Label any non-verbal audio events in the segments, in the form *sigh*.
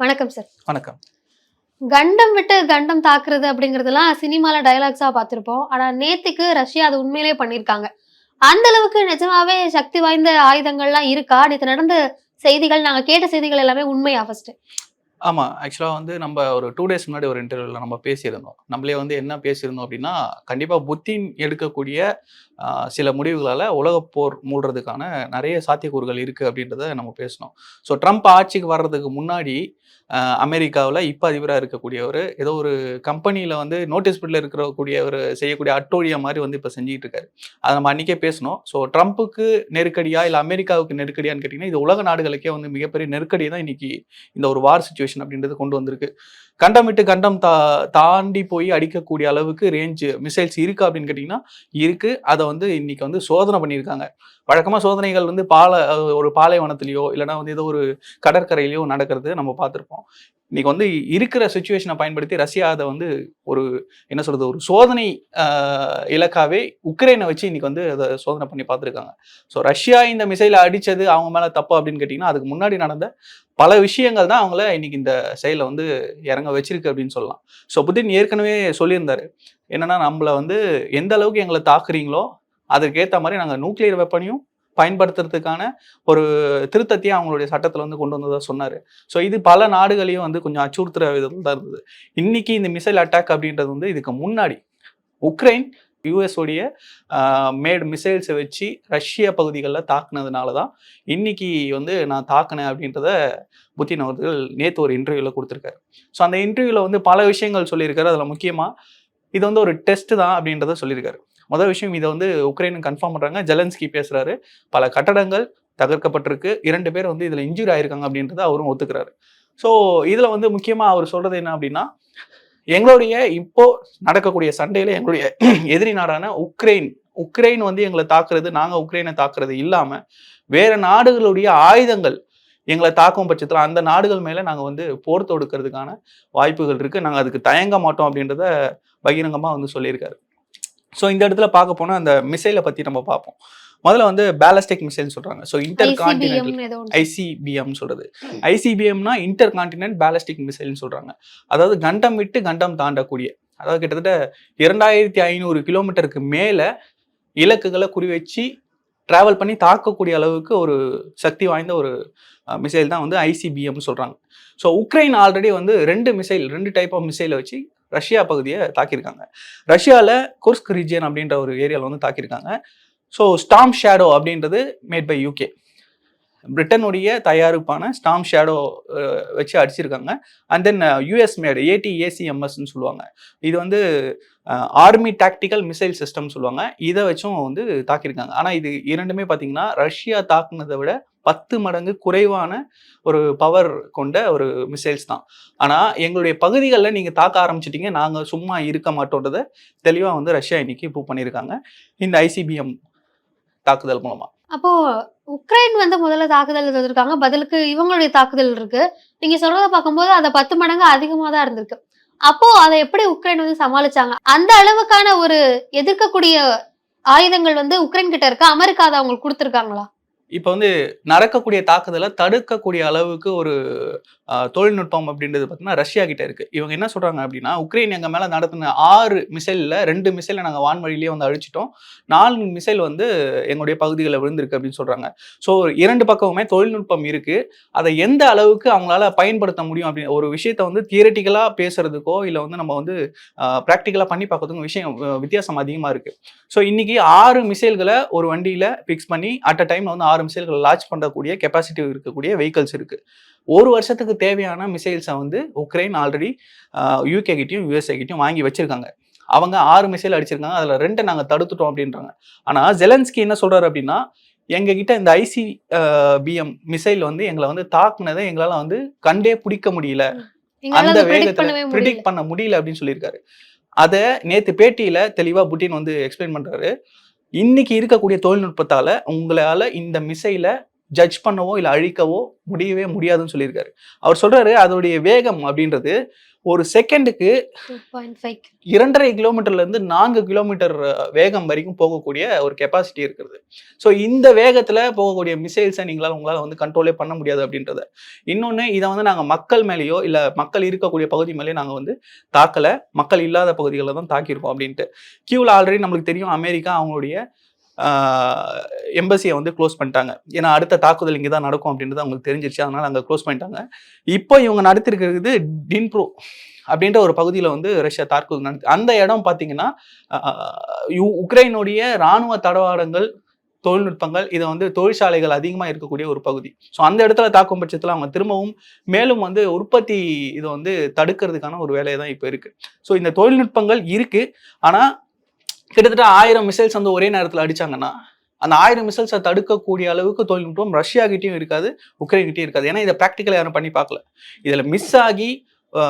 வணக்கம் சார் வணக்கம். கண்டம் விட்டு கண்டம் தாக்குறது அப்படிங்கறதெல்லாம் சினிமால டயலாக்ஸா பார்த்திருப்போம். ஆனா நேத்துக்கு ரஷ்யா அது உண்மையிலே பண்ணிருக்காங்க. அந்த அளவுக்கு நிஜமாவே சக்தி வாய்ந்த ஆயுதங்கள்லாம் இருக்கா? நேத்து நடந்த செய்திகள் நாங்க கேட்ட செய்திகள் எல்லாமே உண்மையா ஃபர்ஸ்ட் ஆமாம் ஆக்சுவலாக வந்து நம்ம ஒரு டூ டேஸ் முன்னாடி ஒரு இன்டர்வியூவில் நம்ம பேசியிருந்தோம். நம்மளே வந்து என்ன பேசியிருந்தோம் அப்படின்னா கண்டிப்பாக புத்தின் எடுக்கக்கூடிய சில முடிவுகளால் உலகப் போர் மூடுறதுக்கான நிறைய சாத்தியக்கூறுகள் இருக்குது அப்படின்றத நம்ம பேசினோம். ஸோ ட்ரம்ப் ஆட்சிக்கு வர்றதுக்கு முன்னாடி அமெரிக்காவில் இப்போ அதிபராக இருக்கக்கூடியவர் ஏதோ ஒரு கம்பெனியில் வந்து நோட்டீஸ் பீரியடில் இருக்கக்கூடிய ஒரு செய்யக்கூடிய அட்டோழியம் மாதிரி வந்து இப்போ செஞ்சுக்கிட்டு இருக்காரு அதை நம்ம அன்றைக்கே பேசணும் ஸோ ட்ரம்ப்புக்கு நெருக்கடியா இல்லை அமெரிக்காவுக்கு நெருக்கடியான்னு கேட்டிங்கன்னா இது உலக நாடுகளுக்கே வந்து மிகப்பெரிய நெருக்கடி தான் இன்னைக்கு இந்த ஒரு வார் சுச்சுவேஷன் அப்படின்றது கொண்டு வந்திருக்கு. கண்டம் விட்டு கண்டம் தா தாண்டி போய் அடிக்கக்கூடிய அளவுக்கு ரேஞ்சு மிசைல்ஸ் இருக்கா அப்படின்னு கேட்டிங்கன்னா இருக்குது அதை வந்து இன்னைக்கு வந்து சோதனை பண்ணியிருக்காங்க. வழக்கமாக சோதனைகள் வந்து பால ஒரு பாலைவனத்திலேயோ இல்லைன்னா வந்து ஏதோ ஒரு கடற்கரையிலையோ நடக்கிறது நம்ம பார்த்துருப்போம். இன்னைக்கு வந்து இருக்கிற சுச்சுவேஷனை பயன்படுத்தி ரஷ்யா அதை வந்து ஒரு என்ன சொல்றது ஒரு சோதனை இலக்காவே உக்ரைனை வச்சு இன்னைக்கு வந்து அதை சோதனை பண்ணி பார்த்துருக்காங்க. ஸோ ரஷ்யா இந்த மிசைலை அடித்தது அவங்க மேலே தப்பு அப்படின்னு கேட்டிங்கன்னா அதுக்கு முன்னாடி நடந்த பல விஷயங்கள் தான் அவங்கள இன்னைக்கு இந்த செயலை வந்து இறங்க வச்சிருக்கு அப்படின்னு சொல்லலாம். ஸோ புதின் ஏற்கனவே சொல்லியிருந்தாரு. என்னன்னா நம்மளை வந்து எந்த அளவுக்கு எங்களை தாக்குறீங்களோ அதுக்கேற்ற மாதிரி நாங்கள் நியூக்ளியர் வெப்பனையும் பயன்படுத்துறதுக்கான ஒரு திருத்தத்தையும் அவங்களுடைய சட்டத்தில் வந்து கொண்டு வந்ததாக சொன்னார். ஸோ இது பல நாடுகளையும் வந்து கொஞ்சம் அச்சுறுத்துற விதத்தில் தான் இருந்தது. இன்னைக்கு இந்த மிசைல் அட்டாக் அப்படின்றது வந்து இதுக்கு முன்னாடி உக்ரைன் யூஎஸோடைய உடைய மேட் மிசைல்ஸை வச்சு ரஷ்ய பகுதிகளில் தாக்குனதுனால தான் இன்னைக்கு வந்து நான் தாக்குனேன் அப்படின்றத புத்தின் அவர்கள் நேற்று ஒரு இன்டர்வியூவில் கொடுத்துருக்காரு. ஸோ அந்த இன்டர்வியூவில் வந்து பல விஷயங்கள் சொல்லியிருக்காரு. அதில் முக்கியமாக இது வந்து ஒரு டெஸ்ட் தான் அப்படின்றத சொல்லியிருக்காரு. முதல் விஷயம் இதை வந்து உக்ரைனு கன்ஃபார்ம் பண்ணுறாங்க ஜெலன்ஸ்கி பேசுகிறாரு பல கட்டடங்கள் தகர்க்கப்பட்டிருக்கு. இரண்டு பேர் வந்து இதில் இன்ஜூரி ஆயிருக்காங்க அப்படின்றத அவரும் ஒத்துக்கிறாரு. ஸோ இதில் வந்து முக்கியமாக அவர் சொல்கிறது என்ன அப்படின்னா எங்களுடைய இப்போ நடக்கக்கூடிய சண்டையில எங்களுடைய *clears throat* எதிரி நாடான உக்ரைன் உக்ரைன் வந்து எங்களை தாக்குறது நாங்கள் உக்ரைனை தாக்குறது இல்லாமல் வேற நாடுகளுடைய ஆயுதங்கள் எங்களை தாக்கும் பட்சத்தில் அந்த நாடுகள் மேலே நாங்கள் வந்து போர் தொடுக்கிறதுக்கான வாய்ப்புகள் இருக்குது நாங்கள் அதுக்கு தயங்க மாட்டோம் அப்படின்றத பகிரங்கமாக வந்து சொல்லியிருக்காரு. ஸோ இந்த இடத்துல பார்க்க போனா அந்த மிசைலை பத்தி நம்ம பார்ப்போம். முதல்ல வந்து பேலஸ்டிக் மிசைல் சொல்றாங்க. ஸோ இன்டர் கான்டினென்டல் ஐசிபிஎம் சொல்றது. ஐசிபிஎம்னா இன்டர் கான்டினென்ட் பேலஸ்டிக் மிசைல்னு சொல்றாங்க. அதாவது கண்டம் விட்டு கண்டம் தாண்டக்கூடிய அதாவது கிட்டத்தட்ட இரண்டாயிரத்தி ஐநூறு கிலோமீட்டருக்கு மேல இலக்குகளை குறி வச்சு டிராவல் பண்ணி தாக்கக்கூடிய அளவுக்கு ஒரு சக்தி வாய்ந்த ஒரு மிசைல் தான் வந்து ஐசிபிஎம் சொல்றாங்க. ஸோ உக்ரைன் ஆல்ரெடி வந்து ரெண்டு மிசைல் ரெண்டு டைப் ஆஃப் மிசைலை வச்சு ரஷ்யா பகுதியை தாக்கியிருக்காங்க. ரஷ்யாவில் குர்ஸ்க் ரீஜியன் அப்படின்ற ஒரு ஏரியாவில் வந்து தாக்கியிருக்காங்க. ஸோ ஸ்டாம் ஷேடோ அப்படின்றது மேட் பை யூகே பிரிட்டனுடைய தயாரிப்பான ஸ்டாம் ஷேடோ வச்சு அடிச்சிருக்காங்க. அண்ட் தென் யூஎஸ் மேடு ஏடி ஏசிஎம்எஸ்ன்னு சொல்லுவாங்க. இது வந்து ஆர்மி டாக்டிக்கல் மிசைல் சிஸ்டம் சொல்லுவாங்க. இதை வச்சும் வந்து தாக்கியிருக்காங்க. ஆனால் இது இரண்டுமே பார்த்தீங்கன்னா ரஷ்யா தாக்குனதை விட பத்து மடங்கு குறைவான ஒரு பவர் கொண்ட ஒரு மிசைல்ஸ் தான். ஆனால் எங்களுடைய பகுதிகளில் நீங்கள் தாக்க ஆரம்பிச்சிட்டிங்க. நாங்கள் சும்மா இருக்க மாட்டோன்றதை தெளிவாக வந்து ரஷ்யா இன்னைக்கு ப்ரூவ் பண்ணியிருக்காங்க. இந்த ஐசிபிஎம் தாக்குதல் மூலமாக அப்போ உக்ரைன் வந்து முதல்ல தாக்குதல் இருந்திருக்காங்க. பதிலுக்கு இவங்களுடைய தாக்குதல் இருக்கு. நீங்க சொல்றத பார்க்கும்போது அதை பத்து மடங்கு அதிகமா தான் இருந்திருக்கு. அப்போ அதை எப்படி உக்ரைன் வந்து சமாளிச்சாங்க? அந்த அளவுக்கான ஒரு எதிர்க்கக்கூடிய ஆயுதங்கள் வந்து உக்ரைன் கிட்ட இருக்கு? அமெரிக்கா அதை அவங்களுக்கு கொடுத்துருக்காங்களா? இப்போ வந்து நடக்கக்கூடிய தாக்குதலை தடுக்கக்கூடிய அளவுக்கு ஒரு தொழில்நுட்பம் அப்படின்றது பார்த்தீங்கன்னா ரஷ்யா கிட்ட இருக்கு. இவங்க என்ன சொல்றாங்க அப்படின்னா உக்ரைன் எங்க மேல நடத்தின ஆறு மிசைல்ல ரெண்டு மிசைலை நாங்கள் வான்வழியிலேயே வந்து அழிச்சிட்டோம். நாலு மிசைல் வந்து எங்களுடைய பகுதிகளில் விழுந்திருக்கு அப்படின்னு சொல்றாங்க. ஸோ இரண்டு பக்கமுமே தொழில்நுட்பம் இருக்கு. அதை எந்த அளவுக்கு அவங்களால பயன்படுத்த முடியும் அப்படின்னு ஒரு விஷயத்த வந்து தியரட்டிக்கலா பேசுறதுக்கோ இல்லை வந்து நம்ம வந்து ப்ராக்டிக்கலாக பண்ணி பார்க்கறதுக்கும் விஷயம் வித்தியாசம் அதிகமாக இருக்கு. ஸோ இன்னைக்கு ஆறு மிசைல்களை ஒரு வண்டியில ஃபிக்ஸ் பண்ணி அட் அ டைம்ல வந்து ஆறு மிசைல்களை லான்ச் பண்ணக்கூடிய கெப்பாசிட்டி இருக்கக்கூடிய வெஹிக்கல்ஸ் இருக்கு. ஒரு வருஷத்துக்கு தேவையான மிசைல்ஸை வந்து உக்ரைன் ஆல்ரெடி யூகே கிட்டயும் யூஎஸ்ஏ கிட்டயும் வாங்கி வச்சிருக்காங்க. அவங்க ஆறு மிசைல் அடிச்சிருக்காங்க. அதுல ரெண்டை நாங்க தடுத்துட்டோம் அப்படின்றாங்க. ஆனா ஜெலன்ஸ்கி என்ன சொல்றாரு அப்படின்னா எங்க கிட்ட இந்த ஐசி பிஎம் மிசைல் வந்து எங்களை வந்து தாக்குனதை எங்களால வந்து கண்டே பிடிக்க முடியல. அந்த வேகத்துல ப்ரிடிக்ட் பண்ண முடியல அப்படின்னு சொல்லியிருக்காரு. அதை நேத்து பேட்டியில தெளிவா புட்டின் வந்து எக்ஸ்பிளைன் பண்றாரு. இன்னைக்கு இருக்கக்கூடிய தொழில்நுட்பத்தால உங்களால இந்த மிசைல ஜட்ஜ் பண்ணவோ இல்லை அழிக்கவோ முடியவே முடியாதுன்னு சொல்லியிருக்காரு. அவர் சொல்றாரு அதோடைய வேகம் அப்படின்றது ஒரு செகண்டுக்கு இரண்டரை கிலோமீட்டர்ல இருந்து நான்கு கிலோமீட்டர் வேகம் வரைக்கும் போகக்கூடிய ஒரு கெப்பாசிட்டி இருக்கிறது ஸோ இந்த வேகத்துல போகக்கூடிய மிசைல்ஸை நீங்களால உங்களால வந்து கண்ட்ரோலே பண்ண முடியாது அப்படின்றத. இன்னொன்று இதை வந்து நாங்கள் மக்கள் மேலேயோ இல்லை மக்கள் இருக்கக்கூடிய பகுதி மேலேயோ நாங்கள் வந்து தாக்கலை. மக்கள் இல்லாத பகுதிகளில் தான் தாக்கியிருக்கோம் அப்படின்ட்டு. கியூவில் ஆல்ரெடி நம்மளுக்கு தெரியும் அமெரிக்கா அவங்களுடைய எம்பசியை வந்து க்ளோஸ் பண்ணிட்டாங்க. ஏன்னா அடுத்த தாக்குதல் இங்கே தான் நடக்கும் அப்படின்றது அவங்களுக்கு தெரிஞ்சிருச்சு. அதனால் அங்கே க்ளோஸ் பண்ணிட்டாங்க. இப்போ இவங்க நடத்திருக்கிறது டின்ப்ரோ அப்படின்ற ஒரு பகுதியில் வந்து ரஷ்யா தாக்குதல் நடத்து அந்த இடம் பார்த்தீங்கன்னா உக்ரைனுடைய இராணுவ தடவாடங்கள் தொழில்நுட்பங்கள் இதை வந்து தொழிற்சாலைகள் அதிகமாக இருக்கக்கூடிய ஒரு பகுதி. ஸோ அந்த இடத்துல தாக்கும் பட்சத்தில் அவங்க திரும்பவும் மேலும் வந்து உற்பத்தி இதை வந்து தடுக்கிறதுக்கான ஒரு வேலையை தான் இப்போ இருக்குது ஸோ இந்த தொழில்நுட்பங்கள் இருக்குது ஆனால் கிட்டத்தட்ட ஆயிரம் மிசைல்ஸ் வந்து ஒரே நேரத்தில் அடிச்சாங்கன்னா அந்த ஆயிரம் மிசைல்ஸை தடுக்கக்கூடிய அளவுக்கு தொழில்நுட்பம் ரஷ்யா கிட்டயும் இருக்காது உக்ரைன் இருக்காது. ஏன்னா இதை ப்ராக்டிக்கலாக யாரும் பண்ணி பார்க்கல. இதில் மிஸ் ஆகி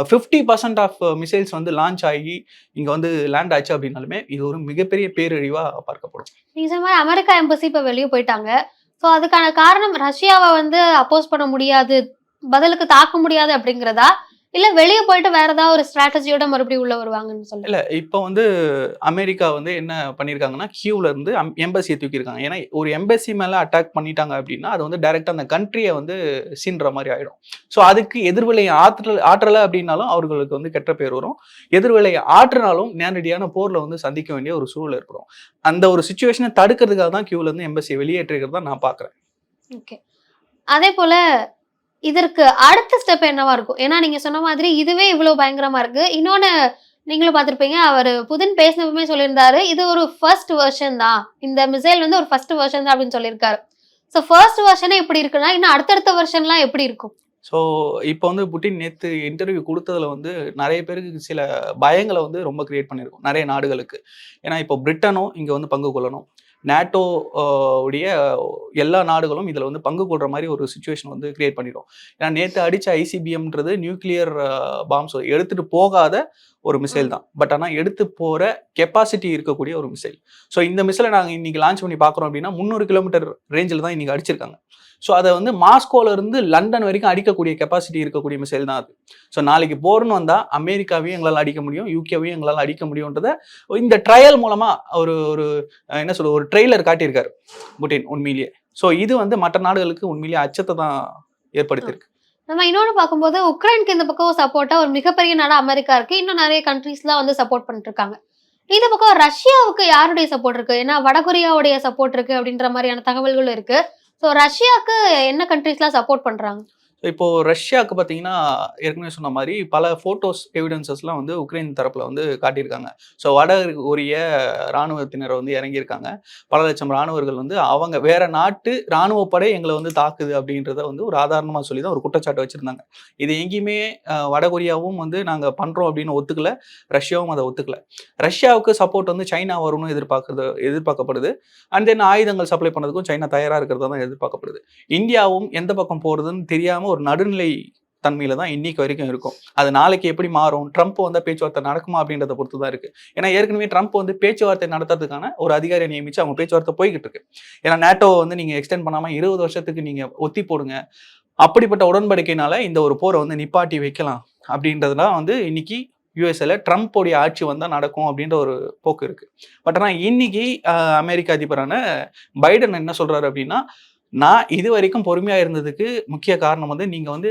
ஃபிஃப்டி பர்சன்ட் ஆஃப் மிசைல்ஸ் வந்து லான்ச் ஆகி இங்கே வந்து லேண்ட் ஆச்சு அப்படின்னாலுமே இது ஒரு மிகப்பெரிய பேரழிவாக பார்க்கப்படும். நீங்கள் சொன்ன மாதிரி அமெரிக்கா எம்பசி இப்போ வெளியே போயிட்டாங்க. ஸோ அதுக்கான காரணம் ரஷ்யாவை வந்து அப்போஸ் பண்ண முடியாது பதிலுக்கு தாக்க முடியாது அப்படிங்கிறதா? இல்ல வெளியே போயிட்டு வேற ஏதாவது ஒரு ஸ்ட்ராட்டஜியோட மறுபடியும் உள்ள வருவாங்கன்னு இல்லை இப்போ வந்து அமெரிக்கா வந்து என்ன பண்ணியிருக்காங்கன்னா கியூல இருந்து எம்பசியை தூக்கியிருக்காங்க ஏன்னா ஒரு எம்பசி மேலே அட்டாக் பண்ணிட்டாங்க அப்படின்னா அது வந்து டைரெக்டாக அந்த கண்ட்ரியை வந்து சீன்ற மாதிரி ஆயிடும். ஸோ அதுக்கு எதிர்விலை ஆற்றல் ஆற்றலை அப்படின்னாலும் அவர்களுக்கு வந்து கெட்ட பேர் வரும். எதிர்விலை ஆற்றினாலும் நேரடியான போரில் வந்து சந்திக்க வேண்டிய ஒரு சூழல் ஏற்படும். அந்த ஒரு சுச்சுவேஷனை தடுக்கிறதுக்காக தான் கியூல இருந்து எம்பசியை வெளியேற்றிருக்கிறதா நான் பார்க்குறேன் ஓகே. அதே போல இதற்கு அடுத்த ஸ்டெப் என்னவா இருக்கும்? ஏன்னா நீங்க சொன்ன மாதிரி இதுவே இவ்வளவு பயங்கரமா இருக்கு. இன்னொன்னு நீங்களும் பார்த்துருப்பீங்க அவர் புதின் பேசினப்பமே சொல்லியிருந்தாரு. இது ஒரு ஃபர்ஸ்ட் வெர்ஷன் தான். இந்த மிசைல் வந்து ஒரு ஃபர்ஸ்ட் வெர்ஷன் தான் அப்படின்னு சொல்லியிருக்காரு. ஸோ ஃபர்ஸ்ட் வெர்ஷனே இப்படி இருக்குன்னா இன்னும் அடுத்தடுத்த வெர்ஷன்லாம் எப்படி இருக்கும்? ஸோ இப்போ வந்து புட்டின் நேற்று இன்டர்வியூ கொடுத்ததுல வந்து நிறைய பேருக்கு சில பயங்களை வந்து ரொம்ப கிரியேட் பண்ணியிருக்கோம். நிறைய நாடுகளுக்கு. ஏன்னா இப்போ பிரிட்டனும் இங்கே வந்து பங்கு கொள்ளணும். நேட்டோ உடைய எல்லா நாடுகளும் இதில் வந்து பங்கு கொள்கிற மாதிரி ஒரு சுச்சுவேஷன் வந்து கிரியேட் பண்ணிடும். ஏன்னா நேற்று அடித்த ஐசிபிஎம்ன்றது நியூக்ளியர் பாம்ஸ் எடுத்துகிட்டு போகாத ஒரு மிசைல் தான். பட் ஆனால் எடுத்து போகிற கெப்பாசிட்டி இருக்கக்கூடிய ஒரு மிசைல் ஸோ இந்த மிசைலை நாங்கள் இன்னைக்கு லான்ச் பண்ணி பார்க்குறோம் அப்படின்னா முந்நூறு கிலோமீட்டர் ரேஞ்சில் தான் இன்னைக்கு அடிச்சிருக்காங்க. ஸோ அதை வந்து மாஸ்கோல இருந்து லண்டன் வரைக்கும் அடிக்கக்கூடிய கெப்பாசிட்டி இருக்கக்கூடிய மிசைல் தான் அது. ஸோ நாளைக்கு போர்னு வந்தால் அமெரிக்காவையும் எங்களால் அடிக்க முடியும் யூகேவையும் எங்களால் அடிக்க முடியுன்றத இந்த ட்ரையல் மூலமாக ஒரு ஒரு என்ன சொல்றது ஒரு ட்ரெய்லர் காட்டியிருக்காரு புட்டின் உண்மையிலேயே. ஸோ இது வந்து மற்ற நாடுகளுக்கு உண்மையிலேயே அச்சத்தை தான் ஏற்படுத்தியிருக்கு. நம்ம இன்னொன்று பார்க்கும்போது உக்ரைனுக்கு இந்த பக்கம் சப்போர்ட்டா ஒரு மிகப்பெரிய நாடு அமெரிக்கா இருக்கு. இன்னும் நிறைய கண்ட்ரீஸ்லாம் வந்து சப்போர்ட் பண்ணிட்டு இருக்காங்க இந்த பக்கம் ரஷ்யாவுக்கு யாருடைய சப்போர்ட் இருக்கு? ஏன்னா வடகொரியாவுடைய சப்போர்ட் இருக்கு அப்படின்ற மாதிரியான தகவல்களும் இருக்கு. ஸோ ரஷ்யாவுக்கு என்ன கண்ட்ரீஸ்லாம் சப்போர்ட் பண்றாங்க? இப்போது இப்போ ரஷ்யாவுக்கு பார்த்தீங்கன்னா ஏற்கனவே சொன்ன மாதிரி பல ஃபோட்டோஸ் எவிடன்சஸ்லாம் வந்து உக்ரைன் தரப்பில் வந்து காட்டியிருக்காங்க. ஸோ வட கொரிய இராணுவத்தினர் வந்து இறங்கியிருக்காங்க. பல லட்சம் இராணுவர்கள் வந்து அவங்க வேற நாட்டு இராணுவ படை எங்களை வந்து தாக்குது அப்படின்றத வந்து ஒரு ஆதாரணமாக சொல்லி தான் ஒரு குற்றச்சாட்டு வச்சுருந்தாங்க. இது எங்கேயுமே வடகொரியாவும் வட கொரியாவும் வந்து நாங்கள் பண்ணுறோம் அப்படின்னு ஒத்துக்கல. ரஷ்யாவும் அதை ஒத்துக்கல. ரஷ்யாவுக்கு சப்போர்ட் வந்து சைனா வரும்னு எதிர்பார்க்குறது எதிர்பார்க்கப்படுது. அண்ட் தென் ஆயுதங்கள் சப்ளை பண்ணதுக்கும் சைனா தயாராக இருக்கிறதா தான் எதிர்பார்க்கப்படுது. இந்தியாவும் எந்த பக்கம் போகிறதுன்னு தெரியாமல் ஒரு நடுநிலை தன்மையில தான் இன்னைக்கு வரைக்கும் இருக்கும். அது நாளைக்கு எப்படி மாறும்? ட்ரம்ப் வந்தால் பேச்சுவார்த்தை நடக்குமா அப்படின்றத பொறுத்து தான் இருக்கு. ஏன்னா ஏற்கனவே ட்ரம்ப் வந்து பேச்சுவார்த்தை நடத்துறதுக்கான ஒரு அதிகாரியை நியமிச்சு அவங்க பேச்சுவார்த்தை போய்கிட்டு இருக்கு. ஏன்னா நேட்டோ வந்து நீங்க எக்ஸ்டெண்ட் பண்ணாம இருபது வருஷத்துக்கு நீங்க ஒத்தி போடுங்க. அப்படிப்பட்ட உடன்படிக்கையினால இந்த ஒரு போரை வந்து நிப்பாட்டி வைக்கலாம் அப்படின்றதுலாம் வந்து இன்னைக்கு யூஎஸ்ஏல ட்ரம்ப்போடைய ஆட்சி வந்தால் நடக்கும் அப்படின்ற ஒரு போக்கு இருக்கு. பட் ஆனால் இன்னைக்கு அமெரிக்க அதிபரான பைடன் என்ன சொல்றாரு அப்படின்னா நான் இது வரைக்கும் பொறுமையாக இருந்ததுக்கு முக்கிய காரணம் வந்து நீங்கள் வந்து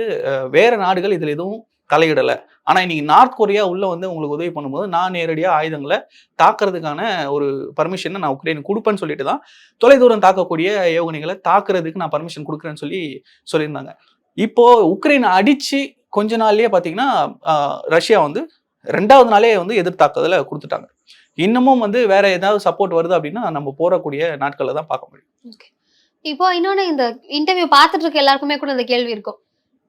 வேறு நாடுகள் இதில் எதுவும் தலையிடலை. ஆனால் இன்னைக்கு நார்த் கொரியா உள்ளே வந்து உங்களுக்கு உதவி பண்ணும்போது நான் நேரடியாக ஆயுதங்களை தாக்குறதுக்கான ஒரு பர்மிஷனை நான் உக்ரைனுக்கு கொடுப்பேன்னு சொல்லிட்டு தான் தொலைதூரம் தாக்கக்கூடிய ஏவுகணைகளை தாக்குறதுக்கு நான் பர்மிஷன் கொடுக்குறேன்னு சொல்லி சொல்லியிருந்தாங்க. இப்போது உக்ரைன் அடித்து கொஞ்ச நாள்லேயே பார்த்தீங்கன்னா ரஷ்யா வந்து ரெண்டாவது நாளே வந்து எதிர்த்தாக்குதலை கொடுத்துட்டாங்க. இன்னமும் வந்து வேற ஏதாவது சப்போர்ட் வருது அப்படின்னா நம்ம போறக்கூடிய நாட்களில் தான் பார்க்க முடியும். இப்போ இன்னொன்னு இந்த இன்டர்வியூ பார்த்துட்டு இருக்க எல்லாருக்குமே கூட இந்த கேள்வி இருக்கும்.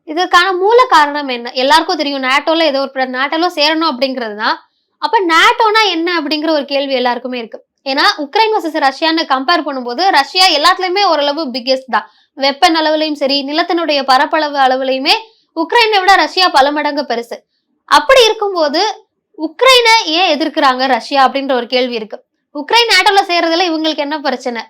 இதற்கான மூல காரணம் என்ன? எல்லாருக்கும் தெரியும் நாட்டோல ஏதோ ஒரு நாட்டோல சேரணும் அப்படிங்கிறது தான் அப்ப நாட்டோனா என்ன அப்படிங்கிற ஒரு கேள்வி எல்லாருக்குமே இருக்கு. ஏன்னா உக்ரைன் வர்சஸ் ரஷ்யான்னு கம்பேர் பண்ணும்போது ரஷ்யா எல்லாத்துலயுமே ஓரளவு பிக்கெஸ்ட் தான். வெப்பன் அளவுலையும் சரி நிலத்தினுடைய பரப்பளவு அளவுலையுமே உக்ரைனை விட ரஷ்யா பல மடங்கு பெருசு. அப்படி இருக்கும்போது உக்ரைனை ஏன் எதிர்க்கிறாங்க ரஷ்யா அப்படின்ற ஒரு கேள்வி இருக்கு. உக்ரைன் நாட்டோல சேர்றதுல இவங்களுக்கு என்ன பிரச்சனை?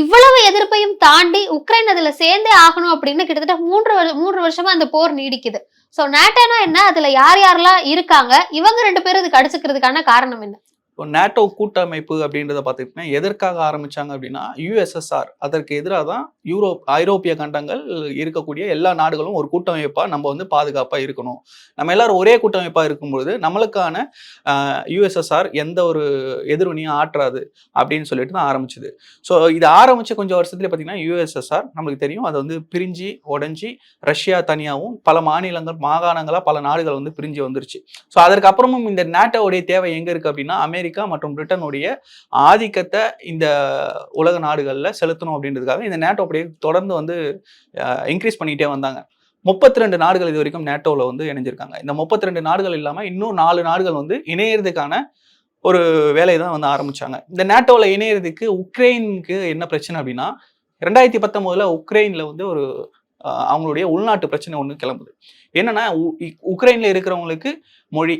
இவ்வளவு எதிர்ப்பையும் தாண்டி உக்ரைன் அதுல சேர்ந்தே ஆகணும் அப்படின்னு கிட்டத்தட்ட மூன்று மூன்று வருஷமா அந்த போர் நீடிக்குது. சோ நேட்டோனா என்ன? அதுல யார் யாரெல்லாம் இருக்காங்க? இவங்க ரெண்டு பேரும் இதுக்கு அடிச்சுக்கிறதுக்கான காரணம் என்ன? இப்போ நேட்டோ கூட்டமைப்பு அப்படின்றத பார்த்துக்கிட்டீங்கன்னா எதற்காக ஆரம்பித்தாங்க அப்படின்னா யுஎஸ்எஸ்ஆர் அதற்கு எதிராக தான் யூரோப் ஐரோப்பிய கண்டங்கள் இருக்கக்கூடிய எல்லா நாடுகளும் ஒரு கூட்டமைப்பாக நம்ம வந்து பாதுகாப்பாக இருக்கணும். நம்ம எல்லாரும் ஒரே கூட்டமைப்பாக இருக்கும்பொழுது நம்மளுக்கான யுஎஸ்எஸ்ஆர் எந்த ஒரு எதிர்வினையும் ஆற்றாது அப்படின்னு சொல்லிட்டு தான் ஆரம்பிச்சது. ஸோ இது ஆரம்பித்த கொஞ்சம் வருஷத்துல பார்த்தீங்கன்னா யுஎஸ்எஸ்ஆர் நம்மளுக்கு தெரியும். அதை வந்து பிரிஞ்சு உடஞ்சி ரஷ்யா தனியாகவும் பல மாநிலங்கள் மாகாணங்களாக பல நாடுகள் வந்து பிரிஞ்சு வந்துருச்சு. ஸோ அதற்கப்புறமும் இந்த நேட்டோவுடைய தேவை எங்கே இருக்குது அப்படின்னா அமெரிக்கா அமெரிக்கா மற்றும் பிரிட்டனுடைய ஆதிக்கத்தை இந்த உலக நாடுகளில் செலுத்தணும் அப்படின்றதுக்காக இந்த நேட்டோ அப்படியே தொடர்ந்து வந்து இன்க்ரீஸ் பண்ணிக்கிட்டே வந்தாங்க. முப்பத்தி ரெண்டு நாடுகள் இது வரைக்கும் நேட்டோவில் வந்து இணைஞ்சிருக்காங்க. இந்த முப்பத்தி ரெண்டு நாடுகள் இல்லாமல் இன்னும் நாலு நாடுகள் வந்து இணையறதுக்கான ஒரு வேலையை தான் வந்து ஆரம்பிச்சாங்க. இந்த நேட்டோவில் இணையறதுக்கு உக்ரைனுக்கு என்ன பிரச்சனை அப்படின்னா ரெண்டாயிரத்தி பத்தொம்போதில் உக்ரைன்ல வந்து ஒரு அவங்களுடைய உள்நாட்டு பிரச்சனை ஒன்று கிளம்புது. என்னன்னா உக்ரைனில் உக்ரைன்ல இருக்கிறவங்களுக்கு மொழி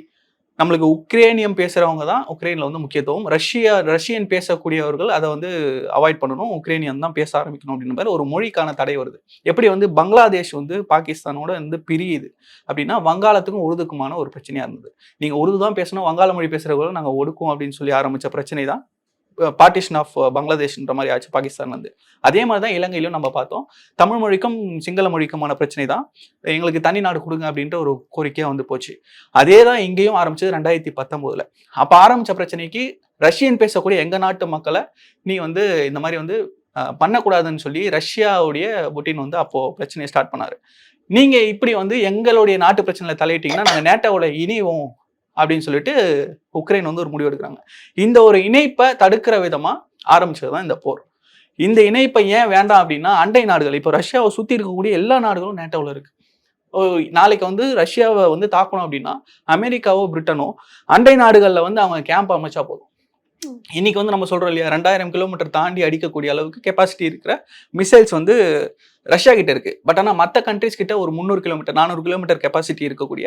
நம்மளுக்கு உக்ரேனியம் பேசுகிறவங்க தான் உக்ரைனில் வந்து முக்கியத்துவம். ரஷ்யா ரஷ்யன் பேசக்கூடியவர்கள் அதை வந்து அவாய்ட் பண்ணணும். உக்ரேனியன் தான் பேச ஆரம்பிக்கணும் அப்படின்ற மாதிரி ஒரு மொழிக்கான தடை வருது. எப்படி வந்து பங்களாதேஷ் வந்து பாகிஸ்தானோட வந்து பிரியுது அப்படின்னா வங்காளத்துக்கும் உருதுக்குமான ஒரு பிரச்சனையாக இருந்தது. நீங்கள் உருது தான் பேசணும் வங்காள மொழி பேசுறவங்களும் நாங்கள் ஒடுக்கும் அப்படின்னு சொல்லி ஆரம்பிச்ச பிரச்சனை தான் பார்ட்டிஷன் ஆஃப் பங்களாதேஷ்ன்ற மாதிரி ஆச்சு பாகிஸ்தான் வந்து அதே மாதிரி தான் இலங்கையிலும் நம்ம பார்த்தோம். தமிழ் மொழிக்கும் சிங்கள மொழிக்குமான பிரச்சனை தான் எங்களுக்கு தனி நாடு கொடுங்க அப்படின்ற ஒரு கோரிக்கையாக வந்து போச்சு. அதே தான் இங்கேயும் ஆரம்பிச்சது ரெண்டாயிரத்தி பத்தொம்போதுல அப்போ ஆரம்பிச்ச பிரச்சனைக்கு ரஷ்யன் பேசக்கூடிய எங்கள் நாட்டு மக்களை நீ வந்து இந்த மாதிரி வந்து பண்ணக்கூடாதுன்னு சொல்லி ரஷ்யாவுடைய புட்டின் வந்து அப்போது பிரச்சனையை ஸ்டார்ட் பண்ணாரு. நீங்கள் இப்படி வந்து எங்களுடைய நாட்டு பிரச்சனையில் தலையிட்டீங்கன்னா நாங்கள் நேட்டோவோட இணைவோம் அப்படின்னு சொல்லிட்டு உக்ரைன் வந்து ஒரு முடிவு எடுக்கிறாங்க. இந்த ஒரு இணைப்பை தடுக்கிற விதமாக ஆரம்பிச்சது தான் இந்த போர். இந்த இணைப்பை ஏன் வேண்டாம் அப்படின்னா அண்டை நாடுகள் இப்போ ரஷ்யாவை சுற்றி இருக்கக்கூடிய எல்லா நாடுகளும் நேட்டோவில் இருக்கு. ஓ, நாளைக்கு வந்து ரஷ்யாவை வந்து தாக்கணும் அப்படின்னா அமெரிக்காவோ பிரிட்டனோ அண்டை நாடுகளில் வந்து அவங்க கேம்ப் அமைச்சா போதும். இன்னைக்கு வந்து நம்ம சொல்றோம் இல்லையா ரெண்டாயிரம் கிலோமீட்டர் தாண்டி அடிக்கக்கூடிய அளவுக்கு கெப்பாசிட்டி இருக்கிற மிசைல்ஸ் வந்து ரஷ்யா கிட்ட இருக்கு. பட் ஆனால் மற்ற கண்ட்ரிஸ் கிட்ட ஒரு முந்நூறு கிலோமீட்டர் நானூறு கிலோமீட்டர் கெப்பாசிட்டி இருக்கக்கூடிய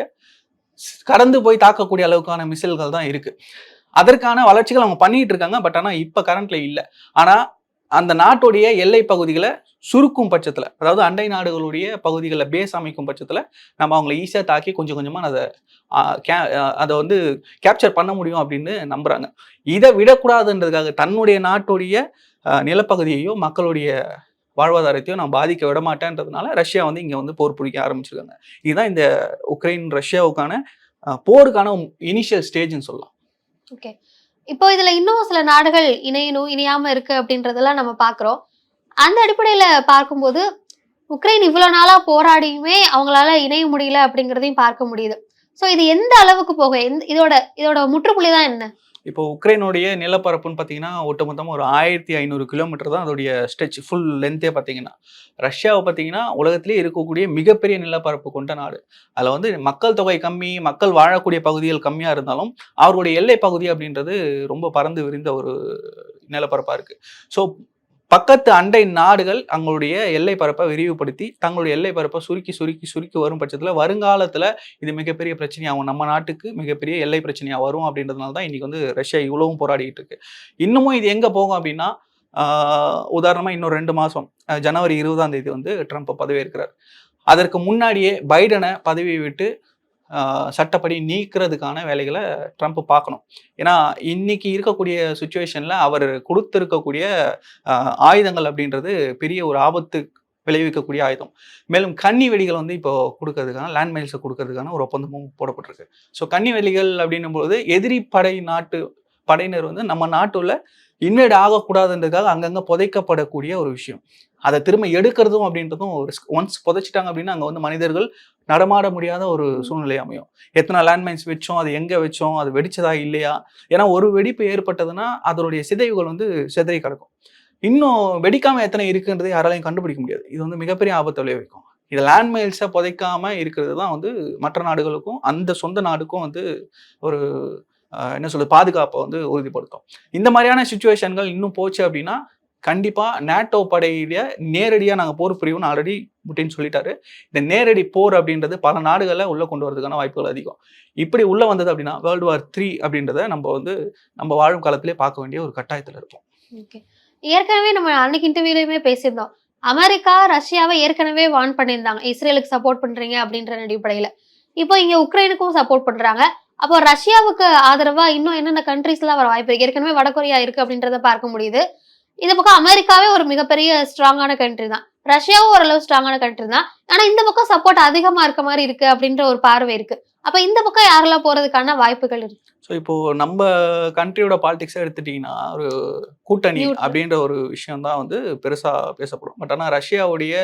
கடந்து போய் தாக்கக்கூடிய அளவுக்கான மிசைல்கள் தான் இருக்கு. அதற்கான வளர்ச்சிகள் அவங்க பண்ணிட்டு இருக்காங்க. பட் ஆனால் இப்போ கரண்ட்ல இல்லை. ஆனால் அந்த நாட்டுடைய எல்லை பகுதிகளை சுருக்கும் பட்சத்தில் அதாவது அண்டை நாடுகளுடைய பகுதிகளில் பேஸ் அமைக்கும் பட்சத்தில் நம்ம அவங்கள ஈஸியாக தாக்கி கொஞ்சம் கொஞ்சமாக அதை கே- அதை வந்து கேப்சர் பண்ண முடியும் அப்படின்னு நம்புறாங்க. இதை விடக்கூடாதுன்றதுக்காக தன்னுடைய நாட்டுடைய நிலப்பகுதியையோ மக்களுடைய வாழ்வாதாரத்தையும் நான் பாதிக்க விட மாட்டேன்றதுனால ரஷ்யா வந்து இங்கே வந்து போர் பிடிக்க ஆரம்பிச்சிருக்காங்க. இதுதான் இந்த உக்ரைன் ரஷ்யாவுக்கான போருக்கான இனிஷியல் ஸ்டேஜ்னு சொல்லலாம். ஓகே இப்போ இதுல இன்னும் சில நாடுகள் இணையணும் இணையாம இருக்கு அப்படின்றதெல்லாம் நம்ம பாக்குறோம் அந்த அடிப்படையில பார்க்கும்போது உக்ரைன் இவ்வளவு நாளா போராடியுமே அவங்களால இணைய முடியல அப்படிங்கிறதையும் பார்க்க முடியுது. ஸோ இது எந்த அளவுக்கு போக எந்த இதோட இதோட முற்றுப்புள்ளி தான் என்ன? இப்போ உக்ரைனுடைய நிலப்பரப்புன்னு பார்த்தீங்கன்னா ஒட்டுமொத்தமாக ஒரு ஆயிரத்தி ஐநூறு கிலோமீட்டர் தான் அதோடைய ஸ்ட்ரெச் ஃபுல் லென்த்தே பார்த்தீங்கன்னா. ரஷ்யாவை பார்த்தீங்கன்னா உலகத்திலே இருக்கக்கூடிய மிகப்பெரிய நிலப்பரப்பு கொண்ட நாடு. அதில் வந்து மக்கள் தொகை கம்மி மக்கள் வாழக்கூடிய பகுதிகள் கம்மியாக இருந்தாலும் அவர்களுடைய எல்லை பகுதி அப்படின்றது ரொம்ப பறந்து விரிந்த ஒரு நிலப்பரப்பாக இருக்குது ஸோ பக்கத்து அண்டை நாடுகள் தங்களுடைய எல்லை பரப்பை விரிவுபடுத்தி தங்களுடைய எல்லை பரப்பை சுருக்கி சுருக்கி சுருக்கி வரும் பட்சத்தில் வருங்காலத்தில் இது மிகப்பெரிய பிரச்சனையாகும். நம்ம நாட்டுக்கு மிகப்பெரிய எல்லை பிரச்சனையாக வரும் அப்படின்றதுனால தான் இன்னைக்கு வந்து ரஷ்யா இவ்வளவும் போராடிட்டு இருக்கு. இன்னமும் இது எங்கே போகும் அப்படின்னா உதாரணமாக இன்னும் ரெண்டு மாதம் ஜனவரி இருபதாம் தேதி வந்து ட்ரம்ப் பதவியேற்கிறார். அதற்கு முன்னாடியே பைடனை பதவியை விட்டு சட்டப்படி நீக்கிறதுக்கான வேலைகளை ட்ரம்ப் பார்க்கணும். ஏன்னா இன்னைக்கு இருக்கக்கூடிய சுச்சுவேஷனில் அவர் கொடுத்துருக்கக்கூடிய ஆயுதங்கள் அப்படின்றது பெரிய ஒரு ஆபத்து விளைவிக்கக்கூடிய ஆயுதம். மேலும் கன்னி வெடிகள் வந்து இப்போ கொடுக்கறதுக்கான லேண்ட் மைல்ஸை கொடுக்கறதுக்கான ஒரு ஒப்பந்தமும் போடப்பட்டிருக்கு. ஸோ கன்னி வெடிகள் அப்படின்னும் பொழுது எதிரி படை நாட்டு படையினர் வந்து நம்ம நாட்டுல இன்வைட் ஆகக்கூடாதுன்றதுக்காக அங்கங்கே புதைக்கப்படக்கூடிய ஒரு விஷயம். அதை திரும்ப எடுக்கிறதும் அப்படின்றதும் ஒரு ஒன்ஸ் புதைச்சிட்டாங்க அப்படின்னா அங்கே வந்து மனிதர்கள் நடமாட முடியாத ஒரு சூழ்நிலை அமையும். எத்தனை லேண்ட்மைன்ஸ் வச்சோம் அது எங்கே வச்சோம் அது வெடிச்சதா இல்லையா? ஏன்னா ஒரு வெடிப்பு ஏற்பட்டதுன்னா அதனுடைய சிதைவுகள் வந்து சிதறி கிடக்கும். இன்னும் வெடிக்காமல் எத்தனை இருக்குன்றதை யாராலையும் கண்டுபிடிக்க முடியாது. இது வந்து மிகப்பெரிய ஆபத்தை விளைவிக்கும். இது லேண்ட்மைல்ஸை புதைக்காமல் இருக்கிறது தான் வந்து மற்ற நாடுகளுக்கும் அந்த சொந்த நாடுக்கும் வந்து ஒரு என்ன சொல்றது பாதுகாப்பை வந்து உறுதிப்படுத்தும். இந்த மாதிரியான சுச்சுவேஷன்கள் இன்னும் போச்சு அப்படின்னா கண்டிப்பா நேட்டோ படையில நேரடியாக நாங்கள் போர் புரியும்னு ஆல்ரெடி முட்டின்னு சொல்லிட்டாரு. இந்த நேரடி போர் அப்படின்றது பல நாடுகளை உள்ளே கொண்டு வரதுக்கான வாய்ப்புகள் அதிகம். இப்படி உள்ளே வந்தது அப்படின்னா வேர்ல்டு வார் த்ரீ அப்படின்றத நம்ம வந்து நம்ம வாழும் காலத்திலே பார்க்க வேண்டிய ஒரு கட்டாயத்தில் இருப்போம். ஓகே ஏற்கனவே நம்ம அன்னைக்கு இன்டர்வியூலையுமே பேசியிருந்தோம். அமெரிக்கா ரஷ்யாவை ஏற்கனவே வார்ன் பண்ணியிருந்தாங்க. இஸ்ரேலுக்கு சப்போர்ட் பண்றீங்க அப்படின்ற அடிப்படையில. இப்போ இங்க உக்ரைனுக்கும் சப்போர்ட் பண்றாங்க. அப்போ ரஷ்யாவுக்கு ஆதரவா இன்னும் என்னென்ன கண்ட்ரீஸ் எல்லாம் வர வாய்ப்பு இருக்கு? ஏற்கனவே வடகொரியா இருக்கு அப்படின்றத பார்க்க முடியுது. இந்த பக்கம் அமெரிக்காவே ஒரு மிகப்பெரிய ஸ்ட்ராங்கான கண்ட்ரி தான். ரஷ்யாவும் ஓரளவு ஸ்ட்ராங்கான கண்ட்ரி தான். ஆனா இந்த பக்கம் சப்போர்ட் அதிகமா இருக்க மாதிரி இருக்கு அப்படின்ற ஒரு பார்வை இருக்கு. அப்ப இந்த பக்கம் யாரெல்லாம் போறதுக்கான வாய்ப்புகள் இருக்கு? ஸோ இப்போ நம்ம கண்ட்ரியோட பாலிடிக்ஸை எடுத்துட்டீங்கன்னா ஒரு கூட்டணி. அப்படின்ற ஒரு விஷயம் தான் வந்து பெருசா பேசப்படும். பட் ஆனால் ரஷ்யாவுடைய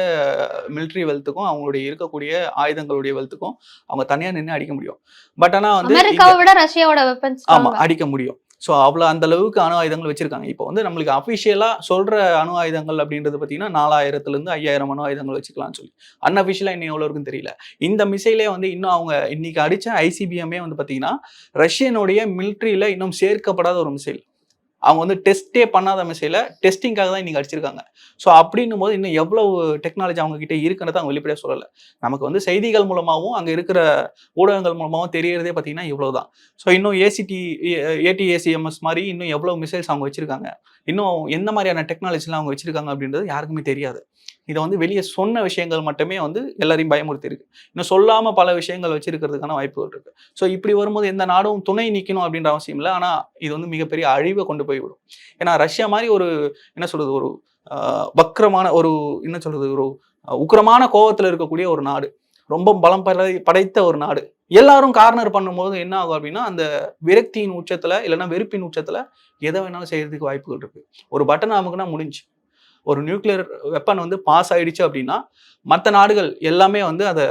மிலிட்ரி வெல்த்துக்கும் அவங்களுடைய இருக்கக்கூடிய ஆயுதங்களுடைய வெல்த்துக்கும் அவங்க தனியா நின்று அடிக்க முடியும். பட் ஆனா வந்து அமெரிக்காவை விட ரஷ்யாவோட வெப்பன்ஸ் ஆமா அடிக்க முடியும். ஸோ அவ்வளோ அந்த அளவுக்கு அணு ஆயுதங்கள் வச்சிருக்காங்க. இப்போ வந்து நம்மளுக்கு அஃபிஷியலாக சொல்ற அணு ஆயுதங்கள் அப்படின்றது பார்த்தீங்கன்னா நாலாயிரத்துலேருந்து ஐயாயிரம் அணு ஆயுதங்கள் வச்சுக்கலாம்னு சொல்லி. அன்அஃபிஷியலாக இன்னும் எவ்வளோ இருக்குன்னு தெரியல. இந்த மிசைலே வந்து இன்னும் அவங்க இன்னைக்கு அடித்த ஐசிபிஎம்மே வந்து பார்த்தீங்கன்னா ரஷ்யனுடைய மிலிட்ரியில் இன்னும் சேர்க்கப்படாத ஒரு மிசைல் அவங்க வந்து டெஸ்டே பண்ணாத மிசைல டெஸ்டிங்காக தான் இன்னைக்கு அடிச்சிருக்காங்க. ஸோ அப்படின்னும் போது இன்னும் எவ்வளவு டெக்னாலஜி அவங்க கிட்ட இருக்குன்றதை அவங்க வெளிப்படையாக சொல்லலை. நமக்கு வந்து செய்திகள் மூலமாகவும் அங்கே இருக்கிற ஊடகங்கள் மூலமாகவும் தெரியறதே பார்த்தீங்கன்னா இவ்வளவுதான். ஸோ இன்னும் ஏசிடி ஏடிஏசிஎம்எஸ் மாதிரி இன்னும் எவ்வளோ மிசைல்ஸ் அவங்க வச்சிருக்காங்க. இன்னும் எந்த மாதிரியான டெக்னாலஜிலாம் அவங்க வச்சிருக்காங்க அப்படின்றது யாருக்குமே தெரியாது. இதை வந்து வெளியே சொன்ன விஷயங்கள் மட்டுமே வந்து எல்லாரையும் பயமுறுத்தி இருக்கு இன்னும் சொல்லாமல் பல விஷயங்கள் வச்சிருக்கிறதுக்கான வாய்ப்புகள் இருக்கு. ஸோ இப்படி வரும்போது எந்த நாடும் துணை நிற்கணும் அப்படின்ற அவசியம் இல்லை. ஆனால் இது வந்து மிகப்பெரிய அழிவை கொண்டு போய் விடும் ஏன்னா ரஷ்யா மாதிரி ஒரு என்ன சொல்றது ஒரு வக்கரமான வக்ரமான ஒரு என்ன சொல்றது ஒரு உக்கிரமான கோவத்துல இருக்கக்கூடிய ஒரு நாடு. ரொம்ப பலம் படை படைத்த ஒரு நாடு. எல்லாரும் கார்னர் பண்ணும்போது என்ன ஆகும் அப்படின்னா அந்த விரக்தியின் உச்சத்துல இல்லைன்னா வெறுப்பின் உச்சத்துல எதை வேணாலும் செய்யறதுக்கு வாய்ப்புகள் இருக்கு. ஒரு பட்டன் அமுக்குனா முடிஞ்சு ஒரு நியூக்ளியர் வெப்பன் வந்து பாஸ் ஆயிடுச்சு அப்படின்னா மற்ற நாடுகள் எல்லாமே வந்து அதை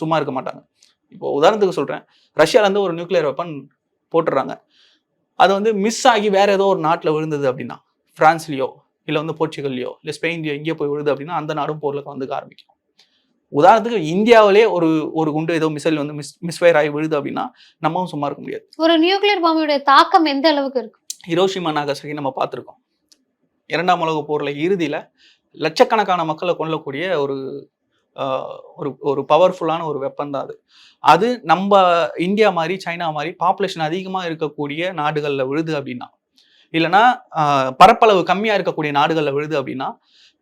சும்மா இருக்க மாட்டாங்க. இப்போ உதாரணத்துக்கு சொல்றேன். ரஷ்யால இருந்து ஒரு நியூக்ளியர் வெப்பன் போட்டுடுறாங்க. அது வந்து மிஸ் ஆகி வேற ஏதோ ஒரு நாட்டில் விழுந்தது அப்படின்னா பிரான்ஸ்லயோ இல்லை வந்து போர்ச்சுகல்லையோ இல்லை ஸ்பெயின்லையோ எங்கேயோ போய் விழுது அப்படின்னா அந்த நாடும் போரில் கலந்துக்க ஆரம்பிக்கும். உதாரணத்துக்கு இந்தியாவிலே ஒரு ஒரு குண்டு ஏதோ மிசைல் வந்து மிஸ் மிஸ்ஃபயர் ஆகி விழுது அப்படின்னா நம்மவும் சும்மா இருக்க முடியாது. ஒரு நியூக்ளியர் பாம்போட தாக்கம் எந்த அளவுக்கு இருக்கு? ஹிரோஷிமா நாகசகி நம்ம பார்த்துருக்கோம். இரண்டாம் உலக போரில் இறுதியில் லட்சக்கணக்கான மக்களை கொல்லக்கூடிய ஒரு ஒரு ஒரு பவர்ஃபுல்லான ஒரு வெப்பன் தான் அது. அது நம்ம இந்தியா மாதிரி சைனா மாதிரி பாப்புலேஷன் அதிகமாக இருக்கக்கூடிய நாடுகளில் விழுது அப்படின்னா இல்லைன்னா பரப்பளவு கம்மியாக இருக்கக்கூடிய நாடுகளில் விழுது அப்படின்னா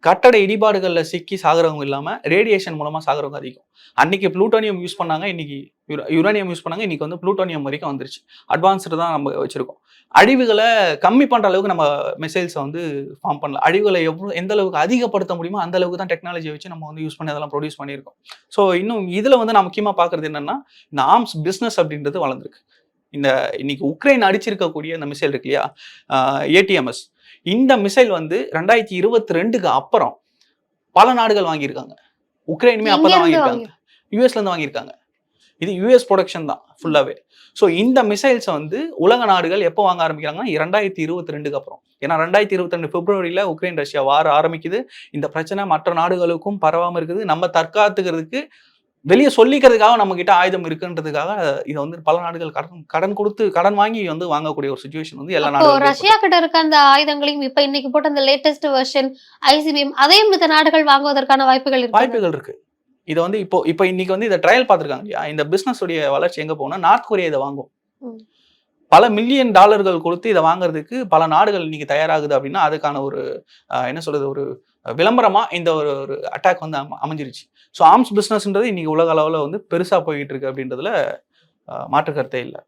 கட்டட இடிபாடுகளில் சிக்கி சாகுறவங்க இல்லாமல் ரேடியேஷன் மூலமாக சாகிறவங்க அதிகம். அன்னைக்கு ப்ளூட்டோனியம் யூஸ் பண்ணாங்க இன்னைக்கு யுரேனியம் யூஸ் பண்ணாங்க இன்னைக்கு வந்து ப்ளூட்டோனியம் வரைக்கும் வந்துருச்சு. அட்வான்ஸ்டு தான் நம்ம வச்சுருக்கோம். அழிவுகளை கம்மி பண்ணுற அளவுக்கு நம்ம மிசைல்ஸை வந்து ஃபார்ம் பண்ணல. அழிவுகளை எவ்வளோ எந்த அளவுக்கு அதிகப்படுத்த முடியுமோ அந்த அளவுக்கு தான் டெக்னாலஜியை வச்சு நம்ம வந்து யூஸ் பண்ணி அதெல்லாம் ப்ரொடியூஸ் பண்ணியிருக்கோம். ஸோ இன்னும் இதில் வந்து நான் முக்கியமாக பார்க்கறது என்னென்னா இந்த ஆர்ம்ஸ் பிஸ்னஸ் அப்படின்றது வளர்ந்துருக்கு. இந்த இன்னைக்கு உக்ரைன் அடிச்சிருக்கக்கூடிய இந்த மிசைல் இருக்கு இல்லையா? ஏடிஎம்எஸ் இந்த மிசைல் வந்து ரெண்டாயிரத்தி இருபத்தி ரெண்டுக்கு அப்புறம் பல நாடுகள் வாங்கியிருக்காங்க. உக்ரைனுமே அப்பதான் வாங்கியிருக்காங்க. யூஎஸ்ல இருந்து வாங்கியிருக்காங்க. இது யூஎஸ் ப்ரொடக்ஷன் தான் ஃபுல்லாவே ஸோ இந்த மிசைல்ஸை வந்து உலக நாடுகள் எப்போ வாங்க ஆரம்பிக்கிறாங்கன்னா இரண்டாயிரத்தி இருபத்தி ரெண்டுக்கு அப்புறம். ஏன்னா ரெண்டாயிரத்தி இருபத்தி ரெண்டு பிப்ரவரியில் உக்ரைன் ரஷ்யா வார ஆரம்பிக்குது. இந்த பிரச்சனை மற்ற நாடுகளுக்கும் பரவாமல் இருக்குது. நம்ம தற்காத்துக்கிறதுக்கு வெளியே சொல்லிக்கிறதுக்காக நம்ம கிட்ட ஆயுதம் இருக்குன்றதுக்காக இதை வந்து பல நாடுகள் கடன் கடன் கொடுத்து கடன் வாங்கி வந்து வாங்கக்கூடிய ஒரு சுச்சுவேஷன் வந்து எல்லா நாடுகளும் ரஷ்யா கிட்ட இருக்க அந்த ஆயுதங்களையும் இப்ப இன்னைக்கு போட்ட அந்த லேட்டஸ்ட் வெர்ஷன் ஐசிபிஎம் அதையும் இந்த நாடுகள் வாங்குவதற்கான வாய்ப்புகள் இருக்கு வாய்ப்புகள் இருக்கு. இதை வந்து இப்போ இப்போ இன்னைக்கு வந்து இதை ட்ரையல் பார்த்துருக்காங்க இல்லையா? இந்த பிசினஸ் உடைய வளர்ச்சி எங்க போனா நார்த் கொரியா இதை வாங்கும். பல மில்லியன் டாலர்கள் கொடுத்து இதை வாங்குறதுக்கு பல நாடுகள் இன்னைக்கு தயாராகுது அப்படின்னா அதுக்கான ஒரு என்ன சொல்றது ஒரு விளம்பரமா இந்த ஒரு ஒரு அட்டாக் வந்து அம- அமைஞ்சிருச்சு. ஸோ ஆர்ம்ஸ் பிஸ்னஸ்ன்றது இன்னைக்கு உலக அளவில் வந்து பெருசா போய்கிட்டு இருக்கு அப்படின்றதுல மாற்று கருத்தே இல்லை.